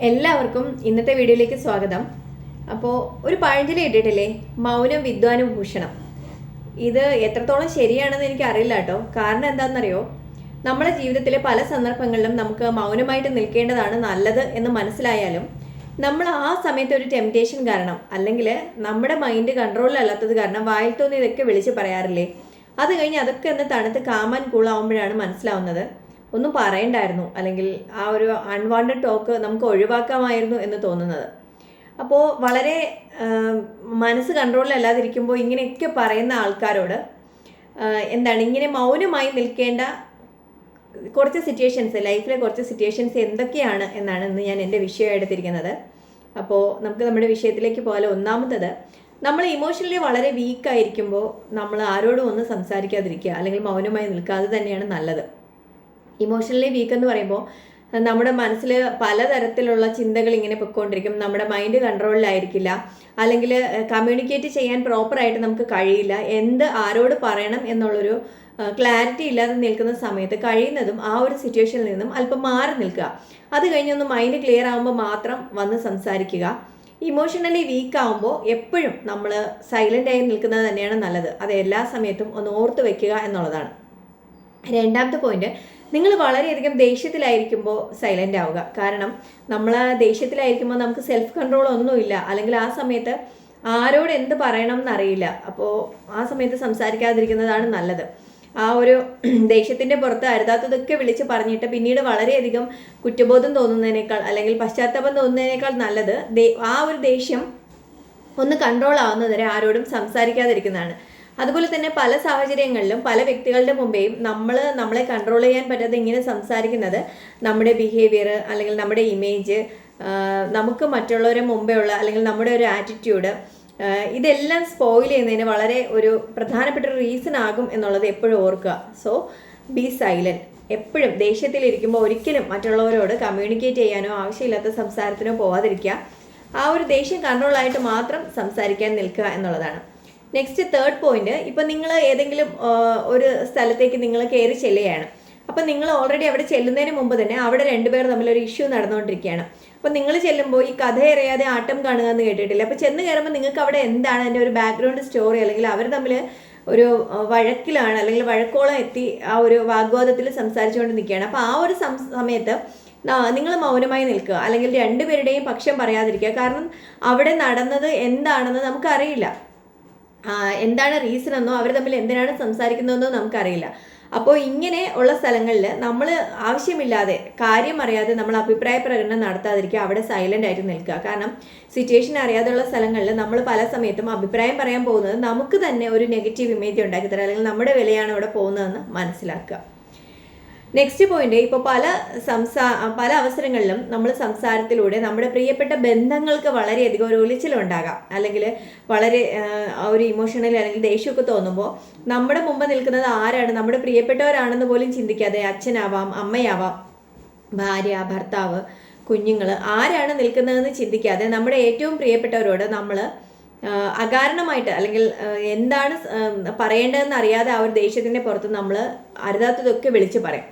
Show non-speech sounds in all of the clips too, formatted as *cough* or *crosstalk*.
എല്ലാവർക്കും ഇന്നത്തെ വീഡിയോയിലേക്ക് സ്വാഗതം. അപ്പോൾ ഒരു പഴഞ്ചൊല്ലി ഇട്ടിട്ടില്ലേ മൗനം വിദ്വാനും ഭൂഷണം. ഇത് എത്രത്തോളം ശരിയാണെന്ന് എനിക്ക് അറിയില്ല കേട്ടോ. കാരണം എന്താണെന്നറിയോ? നമ്മുടെ ജീവിതത്തിലെ പല സന്ദർഭങ്ങളിലും നമുക്ക് മൗനമായിട്ട് നിൽക്കേണ്ടതാണ് നല്ലത് എന്ന് മനസ്സിലായാലും നമ്മൾ ആ സമയത്ത് ഒരു ടെംപ്റ്റേഷൻ കാരണം അല്ലെങ്കിൽ നമ്മുടെ മൈൻഡ് കൺട്രോളിലല്ലാത്തത് കാരണം വായിൽ തോന്നിയതൊക്കെ വിളിച്ച് പറയാറില്ലേ? അത് കഴിഞ്ഞ് അതൊക്കെ ഒന്ന് തണുത്ത് കാമാൻ കൂളാവുമ്പോഴാണ് മനസ്സിലാവുന്നത്. ഒന്നും പറയണ്ടായിരുന്നു. അല്ലെങ്കിൽ ആ ഒരു അൺവാണ്ടഡ് ടോക്ക് നമുക്ക് ഒഴിവാക്കാമായിരുന്നു എന്ന് തോന്നുന്നത്. അപ്പോൾ വളരെ മനസ്സ് കൺട്രോളിലല്ലാതിരിക്കുമ്പോൾ ഇങ്ങനെയൊക്കെ പറയുന്ന ആൾക്കാരോട് എന്താണ് ഇങ്ങനെ മൗനമായി നിൽക്കേണ്ട കുറച്ച് സിറ്റുവേഷൻസ് ലൈഫിലെ കുറച്ച് സിറ്റുവേഷൻസ് എന്തൊക്കെയാണ് എന്നാണ് ഇന്ന് ഞാൻ എന്റെ വിഷയം എടുത്തിരിക്കുന്നത്. അപ്പോൾ നമുക്ക് നമ്മുടെ വിഷയത്തിലേക്ക് പോലെ ഒന്നാമത്തത് നമ്മൾ ഇമോഷണലി വളരെ വീക്കായിരിക്കുമ്പോൾ നമ്മൾ ആരോടും ഒന്നും സംസാരിക്കാതിരിക്കുക. അല്ലെങ്കിൽ മൗനമായി നിൽക്കുക അത് തന്നെയാണ് നല്ലത്. ഇമോഷണലി വീക്ക് എന്ന് പറയുമ്പോൾ നമ്മുടെ മനസ്സിൽ പലതരത്തിലുള്ള ചിന്തകൾ ഇങ്ങനെ പൊയ്ക്കൊണ്ടിരിക്കും. നമ്മുടെ മൈൻഡ് കൺട്രോളിലായിരിക്കില്ല അല്ലെങ്കിൽ കമ്മ്യൂണിക്കേറ്റ് ചെയ്യാൻ പ്രോപ്പറായിട്ട് നമുക്ക് കഴിയില്ല. എന്ത് ആരോട് പറയണം എന്നുള്ളൊരു ക്ലാരിറ്റി ഇല്ലാതെ നിൽക്കുന്ന സമയത്ത് കഴിയുന്നതും ആ ഒരു സിറ്റുവേഷനിൽ നിന്നും അല്പം മാറി നിൽക്കുക. അത് കഴിഞ്ഞൊന്ന് മൈൻഡ് ക്ലിയർ ആകുമ്പോൾ മാത്രം വന്ന് സംസാരിക്കുക. ഇമോഷണലി വീക്ക് ആകുമ്പോൾ എപ്പോഴും നമ്മൾ സൈലന്റ് ആയി നിൽക്കുന്നത് തന്നെയാണ് നല്ലത്. അത് എല്ലാ സമയത്തും ഒന്ന് ഓർത്ത് വെക്കുക എന്നുള്ളതാണ്. രണ്ടാമത്തെ പോയിന്റ് നിങ്ങൾ വളരെയധികം ദേഷ്യത്തിലായിരിക്കുമ്പോൾ സൈലന്റ് ആവുക. കാരണം നമ്മൾ ദേഷ്യത്തിലായിരിക്കുമ്പോൾ നമുക്ക് സെൽഫ് കൺട്രോൾ ഒന്നുമില്ല. അല്ലെങ്കിൽ ആ സമയത്ത് ആരോട് എന്ത് പറയണം എന്നറിയില്ല. അപ്പോൾ ആ സമയത്ത് സംസാരിക്കാതിരിക്കുന്നതാണ് നല്ലത്. ആ ഒരു *clears throat* ദേഷ്യത്തിന്റെ പുറത്ത് അരുതാത്തതൊക്കെ വിളിച്ച് പറഞ്ഞിട്ട് പിന്നീട് വളരെയധികം കുറ്റബോധം തോന്നുന്നതിനേക്കാൾ അല്ലെങ്കിൽ പശ്ചാത്താപം തോന്നുന്നതിനേക്കാൾ നല്ലത് ആ ഒരു ദേഷ്യം ഒന്ന് കൺട്രോൾ ആവുന്നതുവരെ ആരോടും സംസാരിക്കാതിരിക്കുന്നതാണ്. അതുപോലെ തന്നെ പല സാഹചര്യങ്ങളിലും പല വ്യക്തികളുടെ മുമ്പേയും നമ്മൾ നമ്മളെ കൺട്രോൾ ചെയ്യാൻ പറ്റാതെ ഇങ്ങനെ സംസാരിക്കുന്നത് നമ്മുടെ ബിഹേവിയർ അല്ലെങ്കിൽ നമ്മുടെ ഇമേജ് നമുക്ക് മറ്റുള്ളവരെ മുമ്പേ ഉള്ള അല്ലെങ്കിൽ നമ്മുടെ ഒരു ആറ്റിറ്റ്യൂഡ് ഇതെല്ലാം സ്പോയിൽ ചെയ്യുന്നതിന് വളരെ ഒരു പ്രധാനപ്പെട്ട റീസൺ ആകും എന്നുള്ളത് എപ്പോഴും ഓർക്കുക. സോ ബി സൈലന്റ് എപ്പോഴും ദേഷ്യത്തിലിരിക്കുമ്പോൾ ഒരിക്കലും മറ്റുള്ളവരോട് കമ്മ്യൂണിക്കേറ്റ് ചെയ്യാനോ ആവശ്യമില്ലാത്ത സംസാരത്തിനോ പോവാതിരിക്കുക. ആ ഒരു ദേഷ്യം കൺട്രോളായിട്ട് മാത്രം സംസാരിക്കാൻ നിൽക്കുക എന്നുള്ളതാണ്. നെക്സ്റ്റ് തേർഡ് പോയിന്റ് ഇപ്പം നിങ്ങൾ ഏതെങ്കിലും ഒരു സ്ഥലത്തേക്ക് നിങ്ങൾ കയറി ചെല്ലുകയാണ്. അപ്പം നിങ്ങൾ ഓൾറെഡി അവിടെ ചെല്ലുന്നതിന് മുമ്പ് തന്നെ അവിടെ രണ്ടുപേർ തമ്മിൽ ഒരു ഇഷ്യൂ നടന്നുകൊണ്ടിരിക്കുകയാണ്. അപ്പം നിങ്ങൾ ചെല്ലുമ്പോൾ ഈ കഥ അറിയാതെ ആട്ടം കാണുക എന്ന് കേട്ടിട്ടില്ല? അപ്പം ചെന്ന് കയറുമ്പോൾ നിങ്ങൾക്ക് അവിടെ എന്താണ് അതിന്റെ ഒരു ബാക്ക്ഗ്രൗണ്ട് സ്റ്റോറി അല്ലെങ്കിൽ അവർ തമ്മിൽ ഒരു വഴക്കിലാണ് അല്ലെങ്കിൽ വഴക്കോളം എത്തി ആ ഒരു വാഗ്വാദത്തിൽ സംസാരിച്ചുകൊണ്ട് നിൽക്കുകയാണ്. അപ്പോൾ ആ ഒരു സമയത്ത് നിങ്ങൾ മൗനമായി നിൽക്കുക. അല്ലെങ്കിൽ രണ്ടുപേരുടെയും പക്ഷം പറയാതിരിക്കുക. കാരണം അവിടെ നടന്നത് എന്താണെന്ന് നമുക്കറിയില്ല. എന്താണ് റീസൺ എന്നോ അവർ തമ്മിൽ എന്തിനാണ് സംസാരിക്കുന്നതെന്നോ നമുക്കറിയില്ല. അപ്പോൾ ഇങ്ങനെ ഉള്ള സ്ഥലങ്ങളിൽ നമ്മൾ ആവശ്യമില്ലാതെ കാര്യം അറിയാതെ നമ്മൾ അഭിപ്രായ പ്രകടനം നടത്താതിരിക്കുക അവിടെ സൈലന്റ് ആയിട്ട് നിൽക്കുക. കാരണം സിറ്റുവേഷൻ അറിയാതെയുള്ള സ്ഥലങ്ങളിൽ നമ്മൾ പല സമയത്തും അഭിപ്രായം പറയാൻ പോകുന്നത് നമുക്ക് തന്നെ ഒരു നെഗറ്റീവ് ഇമേജ് ഉണ്ടാക്കി തരാം. അല്ലെങ്കിൽ നമ്മുടെ വിലയാണ് ഇവിടെ പോകുന്നതെന്ന് മനസ്സിലാക്കുക. നെക്സ്റ്റ് പോയിന്റ് ഇപ്പോൾ പല സംസാ പല അവസരങ്ങളിലും നമ്മൾ സംസാരത്തിലൂടെ നമ്മുടെ പ്രിയപ്പെട്ട ബന്ധങ്ങൾക്ക് വളരെയധികം ഒരു ഒലിച്ചിലുണ്ടാകാം അല്ലെങ്കിൽ വളരെ ഒരു ഇമോഷണൽ അല്ലെങ്കിൽ ദേഷ്യമൊക്കെ തോന്നുമ്പോൾ നമ്മുടെ മുമ്പ് നിൽക്കുന്നത് ആരാണ്? നമ്മുടെ പ്രിയപ്പെട്ടവരാണെന്ന് പോലും ചിന്തിക്കാതെ അച്ഛനാവാം അമ്മയാവാം ഭാര്യ ഭർത്താവ് കുഞ്ഞുങ്ങൾ ആരാണ് നിൽക്കുന്നതെന്ന് ചിന്തിക്കാതെ നമ്മുടെ ഏറ്റവും പ്രിയപ്പെട്ടവരോട് നമ്മൾ അകാരണമായിട്ട് അല്ലെങ്കിൽ എന്താണ് പറയേണ്ടതെന്ന് അറിയാതെ ആ ഒരു ദേഷ്യത്തിന്റെ പുറത്ത് നമ്മൾ അരുതാത്തതൊക്കെ വിളിച്ച് പറയും.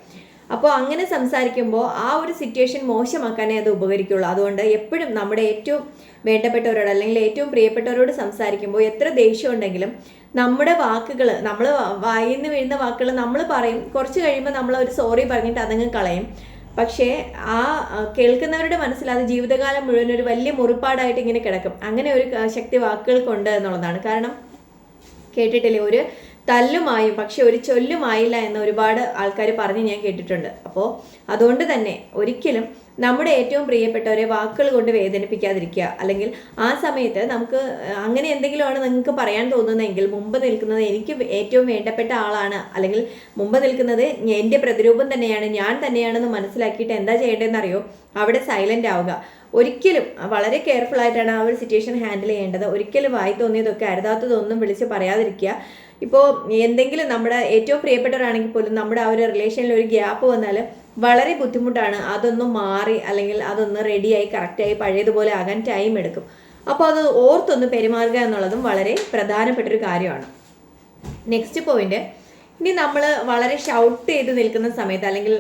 അപ്പോൾ അങ്ങനെ സംസാരിക്കുമ്പോൾ ആ ഒരു സിറ്റുവേഷൻ മോശമാക്കാനേ അത് ഉപകരിക്കുള്ളൂ. അതുകൊണ്ട് എപ്പോഴും നമ്മുടെ ഏറ്റവും വേണ്ടപ്പെട്ടവരോട് അല്ലെങ്കിൽ ഏറ്റവും പ്രിയപ്പെട്ടവരോട് സംസാരിക്കുമ്പോൾ എത്ര ദേഷ്യം ഉണ്ടെങ്കിലും നമ്മുടെ വാക്കുകൾ നമ്മൾ വായിന്ന് വീഴുന്ന വാക്കുകൾ നമ്മൾ പറയും. കുറച്ച് കഴിയുമ്പോൾ നമ്മൾ ഒരു സോറി പറഞ്ഞിട്ട് അതങ്ങ് കളയും. പക്ഷേ ആ, കേൾക്കുന്നവരുടെ മനസ്സിൽ അത് ജീവിതകാലം മുഴുവൻ ഒരു വലിയ മുറിപ്പാടായിട്ട് ഇങ്ങനെ കിടക്കും. അങ്ങനെ ഒരു ശക്തി വാക്കുകൾ കൊണ്ട് എന്നുള്ളതാണ്. കാരണം കേട്ടിട്ടില്ലേ? ഒരു തല്ലുമായും പക്ഷെ ഒരു ചൊല്ലുമായില്ല എന്ന് ഒരുപാട് ആൾക്കാർ പറഞ്ഞ് ഞാൻ കേട്ടിട്ടുണ്ട്. അപ്പോൾ അതുകൊണ്ട് തന്നെ ഒരിക്കലും നമ്മുടെ ഏറ്റവും പ്രിയപ്പെട്ടവരെ വാക്കുകൾ കൊണ്ട് വേദനിപ്പിക്കാതിരിക്കുക. അല്ലെങ്കിൽ ആ സമയത്ത് നമുക്ക് അങ്ങനെ എന്തെങ്കിലുമാണ് നിങ്ങൾക്ക് പറയാൻ തോന്നുന്നതെങ്കിൽ മുമ്പ് നിൽക്കുന്നത് എനിക്ക് ഏറ്റവും വേണ്ടപ്പെട്ട ആളാണ്. അല്ലെങ്കിൽ മുമ്പ് നിൽക്കുന്നത് എന്റെ പ്രതിരൂപം തന്നെയാണ് ഞാൻ തന്നെയാണെന്ന് മനസ്സിലാക്കിയിട്ട് എന്താ ചെയ്യേണ്ടതെന്ന് അറിയോ അവിടെ സൈലന്റ് ആവുക. ഒരിക്കലും വളരെ കെയർഫുൾ ആയിട്ടാണ് ആ ഒരു സിറ്റുവേഷൻ ഹാൻഡിൽ ചെയ്യേണ്ടത്. ഒരിക്കലും വായി തോന്നിയതൊക്കെ അരുതാത്തതൊന്നും വിളിച്ച് പറയാതിരിക്കുക. ഇപ്പോൾ എന്തെങ്കിലും നമ്മുടെ ഏറ്റവും പ്രിയപ്പെട്ടവരാണെങ്കിൽ പോലും നമ്മുടെ ആ ഒരു റിലേഷനിൽ ഒരു ഗ്യാപ്പ് വന്നാൽ വളരെ ബുദ്ധിമുട്ടാണ്. അതൊന്ന് മാറി അല്ലെങ്കിൽ അതൊന്ന് റെഡിയായി കറക്റ്റായി പഴയതുപോലെ ആകാൻ ടൈം എടുക്കും. അപ്പോൾ അത് ഓർത്തൊന്ന് പെരുമാറുക എന്നുള്ളതും വളരെ പ്രധാനപ്പെട്ട ഒരു കാര്യമാണ്. നെക്സ്റ്റ് പോയിന്റ് ഇനി നമ്മൾ വളരെ ഷൗട്ട് ചെയ്ത് നിൽക്കുന്ന സമയത്ത് അല്ലെങ്കിൽ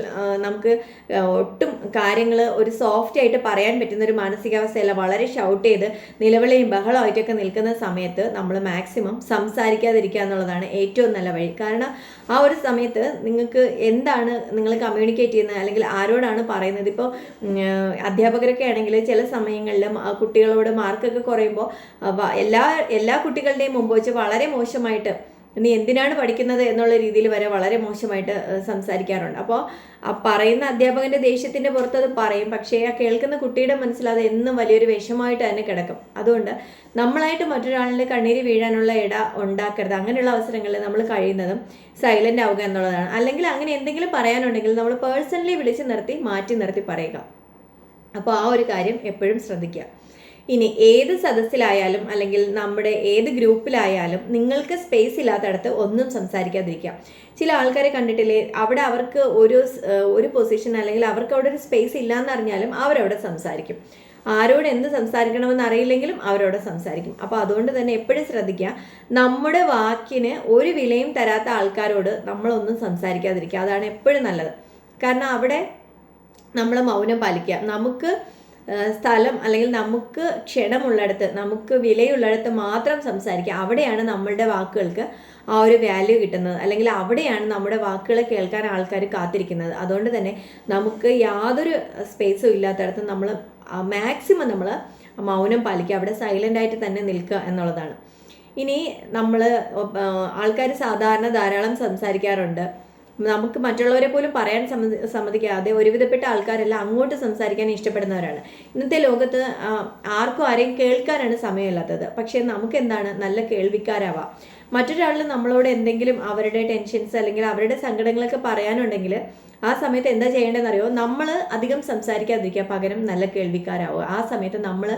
നമുക്ക് ഒട്ടും കാര്യങ്ങൾ ഒരു സോഫ്റ്റ് ആയിട്ട് പറയാൻ പറ്റുന്ന ഒരു മാനസികാവസ്ഥയല്ല വളരെ ഷൗട്ട് ചെയ്ത് നിലവിളിയും ബഹളമായിട്ടൊക്കെ നിൽക്കുന്ന സമയത്ത് നമ്മൾ മാക്സിമം സംസാരിക്കാതിരിക്കുക എന്നുള്ളതാണ് ഏറ്റവും നല്ല വഴി. കാരണം ആ ഒരു സമയത്ത് നിങ്ങൾക്ക് എന്താണ് നിങ്ങൾ കമ്മ്യൂണിക്കേറ്റ് ചെയ്യുന്നത് അല്ലെങ്കിൽ ആരോടാണ് പറയുന്നത്? ഇപ്പോൾ അധ്യാപകരൊക്കെ ആണെങ്കിൽ ചില സമയങ്ങളിൽ കുട്ടികളോട് മാർക്കൊക്കെ കുറയുമ്പോൾ എല്ലാ എല്ലാ കുട്ടികളുടെയും മുമ്പ് വെച്ച് വളരെ മോശമായിട്ട് നീ എന്തിനാണ് പഠിക്കുന്നത് എന്നുള്ള രീതിയിൽ വരെ വളരെ മോശമായിട്ട് സംസാരിക്കാറുണ്ട്. അപ്പോൾ ആ പറയുന്ന അധ്യാപകന്റെ ദേഷ്യത്തിന്റെ പുറത്ത് അത് പറയും. പക്ഷേ ആ കേൾക്കുന്ന കുട്ടിയുടെ മനസ്സിൽ അത് എന്നും വലിയൊരു വിഷമമായിട്ട് തന്നെ കിടക്കും. അതുകൊണ്ട് നമ്മളായിട്ട് മറ്റൊരാളിന്റെ കണ്ണീര് വീഴാനുള്ള ഇട ഉണ്ടാക്കരുത്. അങ്ങനെയുള്ള അവസരങ്ങളിൽ നമ്മൾ കഴിയുന്നതും സൈലന്റ് ആവുക എന്നുള്ളതാണ്. അല്ലെങ്കിൽ അങ്ങനെ എന്തെങ്കിലും പറയാനുണ്ടെങ്കിൽ നമ്മൾ പേഴ്സണലി വിളിച്ച് നിർത്തി മാറ്റി നിർത്തി പറയുക. അപ്പോൾ ആ ഒരു കാര്യം എപ്പോഴും ശ്രദ്ധിക്കുക. ഇനി ഏത് സദസ്സിലായാലും അല്ലെങ്കിൽ നമ്മുടെ ഏത് ഗ്രൂപ്പിലായാലും നിങ്ങൾക്ക് സ്പേസ് ഇല്ലാത്തടത്ത് ഒന്നും സംസാരിക്കാതിരിക്കാം ചില ആൾക്കാരെ കണ്ടിട്ടില്ലേ അവിടെ അവർക്ക് ഒരു ഒരു പൊസിഷൻ അല്ലെങ്കിൽ അവർക്ക് അവിടെ ഒരു സ്പേസ് ഇല്ല എന്നറിഞ്ഞാലും അവരവിടെ സംസാരിക്കും. ആരോട് എന്ത് സംസാരിക്കണമെന്ന് അറിയില്ലെങ്കിലും അവരോട് സംസാരിക്കും. അപ്പോൾ അതുകൊണ്ട് തന്നെ എപ്പോഴും ശ്രദ്ധിക്കുക നമ്മുടെ വാക്കിന് ഒരു വിലയും തരാത്ത ആൾക്കാരോട് നമ്മളൊന്നും സംസാരിക്കാതിരിക്കുക. അതാണ് എപ്പോഴും നല്ലത്. കാരണം അവിടെ നമ്മൾ മൗനം പാലിക്കുക. നമുക്ക് സ്ഥലം അല്ലെങ്കിൽ നമുക്ക് ക്ഷണമുള്ളിടത്ത് നമുക്ക് വിലയുള്ളിടത്ത് മാത്രം സംസാരിക്കുക. അവിടെയാണ് നമ്മളുടെ വാക്കുകൾക്ക് ആ ഒരു വാല്യൂ കിട്ടുന്നത്. അല്ലെങ്കിൽ അവിടെയാണ് നമ്മുടെ വാക്കുകൾ കേൾക്കാൻ ആൾക്കാർ കാത്തിരിക്കുന്നത്. അതുകൊണ്ട് തന്നെ നമുക്ക് യാതൊരു സ്പേസും ഇല്ലാത്തടത്ത് നമ്മൾ മാക്സിമം നമ്മൾ മൗനം പാലിക്കുക. അവിടെ സൈലന്റ് ആയിട്ട് തന്നെ നിൽക്കുക എന്നുള്ളതാണ്. ഇനി നമ്മൾ ആൾക്കാർ സാധാരണ ധാരാളം സംസാരിക്കാറുണ്ട്. നമുക്ക് മറ്റുള്ളവരെ പോലും പറയാൻ സമ്മതി സമ്മതിക്കാതെ ഒരുവിധപ്പെട്ട ആൾക്കാരെല്ലാം അങ്ങോട്ട് സംസാരിക്കാൻ ഇഷ്ടപ്പെടുന്നവരാണ്. ഇന്നത്തെ ലോകത്ത് ആർക്കും ആരെയും കേൾക്കാനാണ് സമയമില്ലാത്തത്. പക്ഷേ നമുക്ക് എന്താണ് നല്ല കേൾവിക്കാരാവാം. മറ്റൊരാളിൽ നമ്മളോട് എന്തെങ്കിലും അവരുടെ ടെൻഷൻസ് അല്ലെങ്കിൽ അവരുടെ സങ്കടങ്ങളൊക്കെ പറയാനുണ്ടെങ്കിൽ ആ സമയത്ത് എന്താ ചെയ്യേണ്ടതെന്ന് അറിയോ നമ്മൾ അധികം സംസാരിക്കാതിരിക്കുക. പകരം നല്ല കേൾവിക്കാരാവുക. ആ സമയത്ത് നമ്മൾ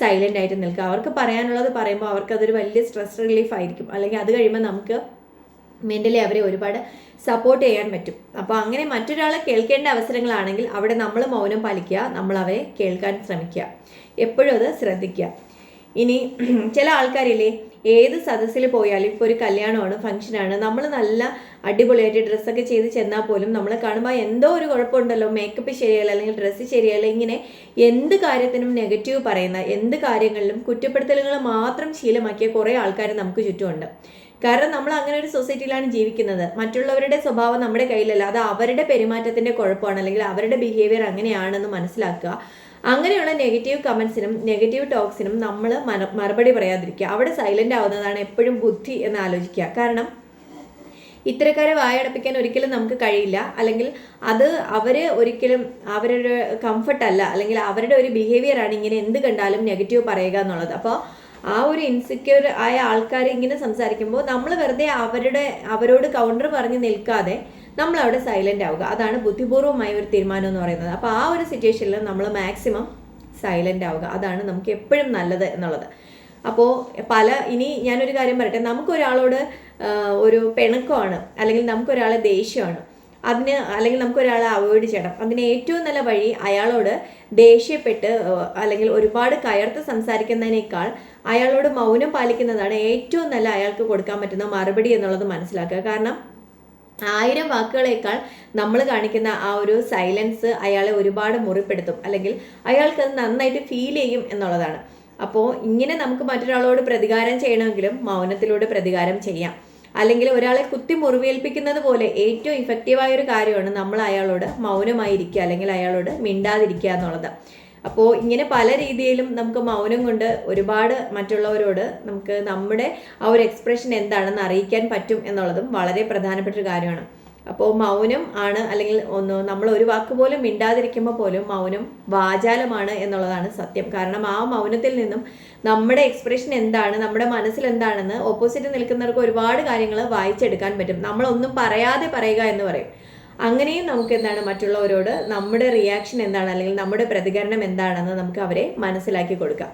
സൈലന്റ് ആയിട്ട് നിൽക്കുക. അവർക്ക് പറയാനുള്ളത് പറയുമ്പോൾ അവർക്ക് അതൊരു വലിയ സ്ട്രെസ് റിലീഫ് ആയിരിക്കും അല്ലെങ്കിൽ അത് കഴിയുമ്പോൾ നമുക്ക് മെന്റലി അവരെ ഒരുപാട് സപ്പോർട്ട് ചെയ്യാൻ പറ്റും. അപ്പോൾ അങ്ങനെ മറ്റൊരാളെ കേൾക്കേണ്ട അവസരങ്ങളാണെങ്കിൽ അവിടെ നമ്മൾ മൗനം പാലിക്കുക നമ്മൾ അവരെ കേൾക്കാൻ ശ്രമിക്കുക. എപ്പോഴും അത് ശ്രദ്ധിക്കുക. ഇനി *clears throat* ചില ആൾക്കാരില്ലേ ഏത് സദസ്സിൽ പോയാലും ഇപ്പോൾ ഒരു കല്യാണമാണ് ഫംഗ്ഷനാണ് നമ്മൾ നല്ല അടിപൊളിയായിട്ട് ഡ്രസ്സൊക്കെ ചെയ്ത് ചെന്നാൽ പോലും നമ്മളെ കാണുമ്പോൾ എന്തോ ഒരു കുഴപ്പമുണ്ടല്ലോ മേക്കപ്പ് ശരിയല്ല അല്ലെങ്കിൽ ഡ്രസ്സ് ശരിയല്ല ഇങ്ങനെ എന്ത് കാര്യത്തിനും നെഗറ്റീവ് പറയുന്ന എന്ത് കാര്യങ്ങളിലും കുറ്റപ്പെടുത്തലുകൾ മാത്രം ശീലമാക്കിയ കുറേ ആൾക്കാർ നമുക്ക് ചുറ്റുമുണ്ട്. കാരണം നമ്മൾ അങ്ങനെ ഒരു സൊസൈറ്റിയിലാണ് ജീവിക്കുന്നത്. മറ്റുള്ളവരുടെ സ്വഭാവം നമ്മുടെ കയ്യിലല്ല. അത് അവരുടെ പെരുമാറ്റത്തിന്റെ കുഴപ്പമാണ്. അല്ലെങ്കിൽ അവരുടെ ബിഹേവിയർ അങ്ങനെയാണെന്ന് മനസ്സിലാക്കുക. അങ്ങനെയുള്ള നെഗറ്റീവ് കമൻസിനും നെഗറ്റീവ് ടോക്സിനും നമ്മൾ മറുപടി പറയാതിരിക്കുക. അവിടെ സൈലന്റ് ആവുന്നതാണ് എപ്പോഴും ബുദ്ധി എന്ന് ആലോചിക്കുക. കാരണം ഇത്തരക്കാരെ വായടപ്പിക്കാൻ ഒരിക്കലും നമുക്ക് കഴിയില്ല. അല്ലെങ്കിൽ അത് അവർ ഒരിക്കലും അവരുടെ കംഫർട്ട് അല്ല. അല്ലെങ്കിൽ അവരുടെ ഒരു ബിഹേവിയർ ആണ് ഇങ്ങനെ എന്ത് കണ്ടാലും നെഗറ്റീവ് പറയുക എന്നുള്ളത്. അപ്പോൾ ആ ഒരു ഇൻസെക്യൂർ ആയ ആൾക്കാർ ഇങ്ങനെ സംസാരിക്കുമ്പോൾ നമ്മൾ വെറുതെ അവരുടെ അവരോട് കൗണ്ടർ പറഞ്ഞ് നിൽക്കാതെ നമ്മൾ അവിടെ സൈലന്റ് ആവുക. അതാണ് ബുദ്ധിപൂർവമായ ഒരു തീരുമാനം എന്ന് പറയുന്നത്. അപ്പോൾ ആ ഒരു സിറ്റുവേഷനിൽ നമ്മൾ മാക്സിമം സൈലന്റ് ആവുക. അതാണ് നമുക്ക് എപ്പോഴും നല്ലത് എന്നുള്ളത്. അപ്പോൾ പല ഇനി ഞാനൊരു കാര്യം പറയട്ടെ. നമുക്കൊരാളോട് ഒരു പിണക്കമാണ് അല്ലെങ്കിൽ നമുക്കൊരാളെ ദേഷ്യമാണ്. അതിന് അല്ലെങ്കിൽ നമുക്കൊരാളെ അവോയ്ഡ് ചെയ്യണം. അതിന് ഏറ്റവും നല്ല വഴി അയാളോട് ദേഷ്യപ്പെട്ട് അല്ലെങ്കിൽ ഒരുപാട് കയർത്ത് സംസാരിക്കുന്നതിനേക്കാൾ അയാളോട് മൗനം പാലിക്കുന്നതാണ് ഏറ്റവും നല്ല അയാൾക്ക് കൊടുക്കാൻ പറ്റുന്ന മറുപടി എന്നുള്ളത് മനസ്സിലാക്കുക. കാരണം ആയിരം വാക്കുകളേക്കാൾ നമ്മൾ കാണിക്കുന്ന ആ ഒരു സൈലൻസ് അയാളെ ഒരുപാട് മുറിപ്പെടുത്തും. അല്ലെങ്കിൽ അയാൾക്ക് അത് നന്നായിട്ട് ഫീൽ ചെയ്യും എന്നുള്ളതാണ്. അപ്പോൾ ഇങ്ങനെ നമുക്ക് മറ്റൊരാളോട് പ്രതികാരം ചെയ്യണമെങ്കിലും മൗനത്തിലൂടെ പ്രതികാരം ചെയ്യാം. അല്ലെങ്കിൽ ഒരാളെ കുത്തി മുറിവേൽപ്പിക്കുന്നത് പോലെ ഏറ്റവും ഇഫക്റ്റീവായ ഒരു കാര്യമാണ് നമ്മൾ അയാളോട് മൗനമായിരിക്കുക അല്ലെങ്കിൽ അയാളോട് മിണ്ടാതിരിക്കുക എന്നുള്ളത്. അപ്പോൾ ഇങ്ങനെ പല രീതിയിലും നമുക്ക് മൗനം കൊണ്ട് ഒരുപാട് മറ്റുള്ളവരോട് നമുക്ക് നമ്മുടെ ആ ഒരു എക്സ്പ്രഷൻ എന്താണെന്ന് അറിയിക്കാൻ പറ്റും എന്നുള്ളതും വളരെ പ്രധാനപ്പെട്ട ഒരു കാര്യമാണ്. അപ്പോൾ മൗനം ആണ് അല്ലെങ്കിൽ ഒന്ന് നമ്മൾ ഒരു വാക്ക് പോലും മിണ്ടാതിരിക്കുമ്പോൾ പോലും മൗനം വാചാലമാണ് എന്നുള്ളതാണ് സത്യം. കാരണം ആ മൗനത്തിൽ നിന്നും നമ്മുടെ എക്സ്പ്രഷൻ എന്താണ് നമ്മുടെ മനസ്സിൽ എന്താണെന്ന് ഓപ്പോസിറ്റ് നിൽക്കുന്നവർക്ക് ഒരുപാട് കാര്യങ്ങൾ വായിച്ചെടുക്കാൻ പറ്റും. നമ്മളൊന്നും പറയാതെ പറയുക എന്ന് പറയും. അങ്ങനെയും നമുക്ക് എന്താണ് മറ്റുള്ളവരോട് നമ്മുടെ റിയാക്ഷൻ എന്താണ്? അല്ലെങ്കിൽ നമ്മുടെ പ്രതികരണം എന്താണെന്ന് നമുക്ക് അവരെ മനസ്സിലാക്കി കൊടുക്കാം.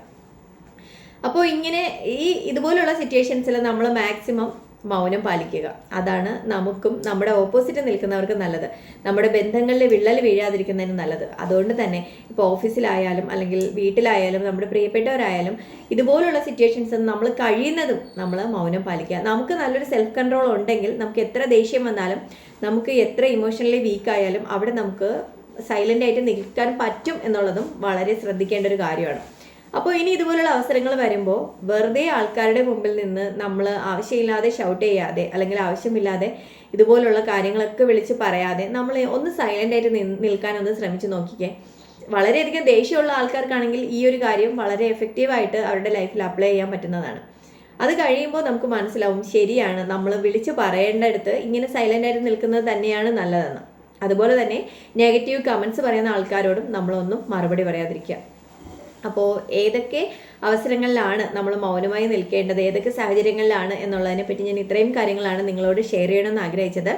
അപ്പോൾ ഇങ്ങനെ ഈ ഇതുപോലുള്ള സിറ്റുവേഷൻസിൽ നമ്മൾ മാക്സിമം മൗനം പാലിക്കുക. അതാണ് നമുക്കും നമ്മുടെ ഓപ്പോസിറ്റ് നിൽക്കുന്നവർക്കും നല്ലത്. നമ്മുടെ ബന്ധങ്ങളിൽ വിള്ളൽ വീഴാതിരിക്കുന്നതിന് നല്ലത്. അതുകൊണ്ട് തന്നെ ഇപ്പോൾ ഓഫീസിലായാലും അല്ലെങ്കിൽ വീട്ടിലായാലും നമ്മുടെ പ്രിയപ്പെട്ടവരായാലും ഇതുപോലുള്ള സിറ്റുവേഷൻസ് നമ്മൾ കഴിയുന്നതും നമ്മൾ മൗനം പാലിക്കുക. നമുക്ക് നല്ലൊരു സെൽഫ് കൺട്രോൾ ഉണ്ടെങ്കിൽ നമുക്ക് എത്ര ദേഷ്യം വന്നാലും നമുക്ക് എത്ര ഇമോഷണലി വീക്കായാലും അവിടെ നമുക്ക് സൈലന്റ് ആയിട്ട് നിൽക്കാൻ പറ്റും എന്നുള്ളതും വളരെ ശ്രദ്ധിക്കേണ്ട ഒരു കാര്യമാണ്. അപ്പോൾ ഇനി ഇതുപോലുള്ള അവസരങ്ങൾ വരുമ്പോൾ വെറുതെ ആൾക്കാരുടെ മുമ്പിൽ നിന്ന് നമ്മൾ ആവശ്യമില്ലാതെ ഷൗട്ട് ചെയ്യാതെ അല്ലെങ്കിൽ ആവശ്യമില്ലാതെ ഇതുപോലുള്ള കാര്യങ്ങളൊക്കെ വിളിച്ച് പറയാതെ നമ്മൾ ഒന്ന് സൈലന്റ് ആയിട്ട് നിൽക്കാൻ നിൽക്കാനൊന്ന് ശ്രമിച്ചു നോക്കിക്കേ. വളരെയധികം ദേഷ്യമുള്ള ആൾക്കാർക്കാണെങ്കിൽ ഈ ഒരു കാര്യം വളരെ എഫക്റ്റീവായിട്ട് അവരുടെ ലൈഫിൽ അപ്ലൈ ചെയ്യാൻ പറ്റുന്നതാണ്. അത് കഴിയുമ്പോൾ നമുക്ക് മനസ്സിലാവും ശരിയാണ് നമ്മൾ വിളിച്ച് പറയേണ്ടടുത്ത് ഇങ്ങനെ സൈലന്റ് ആയിട്ട് നിൽക്കുന്നത് തന്നെയാണ് നല്ലതെന്ന്. അതുപോലെ തന്നെ നെഗറ്റീവ് കമൻസ് പറയുന്ന ആൾക്കാരോടും നമ്മളൊന്നും മറുപടി പറയാതിരിക്കുക. അപ്പോൾ ഏതൊക്കെ അവസരങ്ങളിലാണ് നമ്മൾ മൗനമായി നിൽക്കേണ്ടത്? ഏതൊക്കെ സാഹചര്യങ്ങളിലാണ് എന്നുള്ളതിനെ പറ്റി ഞാൻ ഇത്രയും കാര്യങ്ങളാണ് നിങ്ങളോട് ഷെയർ ചെയ്യണമെന്ന് ആഗ്രഹിച്ചത്.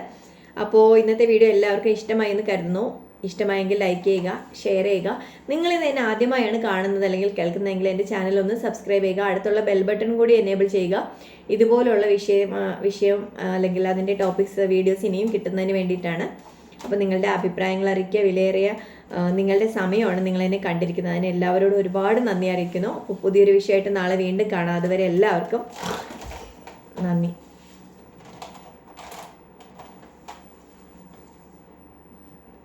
അപ്പോൾ ഇന്നത്തെ വീഡിയോ എല്ലാവർക്കും ഇഷ്ടമായി എന്ന് കരുതുന്നു. ഇഷ്ടമായെങ്കിൽ ലൈക്ക് ചെയ്യുക ഷെയർ ചെയ്യുക. നിങ്ങൾ ഇത് എന്നെ ആദ്യമായാണ് കാണുന്നത് അല്ലെങ്കിൽ കേൾക്കുന്നതെങ്കിൽ എന്റെ ചാനൽ ഒന്ന് സബ്സ്ക്രൈബ് ചെയ്യുക. അടുത്തുള്ള ബെൽ ബട്ടൺ കൂടി എനേബിൾ ചെയ്യുക. ഇതുപോലുള്ള വിഷയം വിഷയം അല്ലെങ്കിൽ അതിന്റെ ടോപ്പിക്സ് വീഡിയോസ് ഇനിയും കിട്ടുന്നതിന് വേണ്ടിയിട്ടാണ്. അപ്പോൾ നിങ്ങളുടെ അഭിപ്രായങ്ങൾ അറിയിക്കുക വിലയേറിയ നിങ്ങളുടെ സമയമാണ് നിങ്ങൾ എന്നെ കണ്ടിരിക്കുന്നത്. അതിന് എല്ലാവരോടും ഒരുപാട് നന്ദി അറിയിക്കുന്നു. അപ്പോൾ പുതിയൊരു വിഷയമായിട്ട് നാളെ വീണ്ടും കാണാം. അതുവരെ എല്ലാവർക്കും നന്ദി.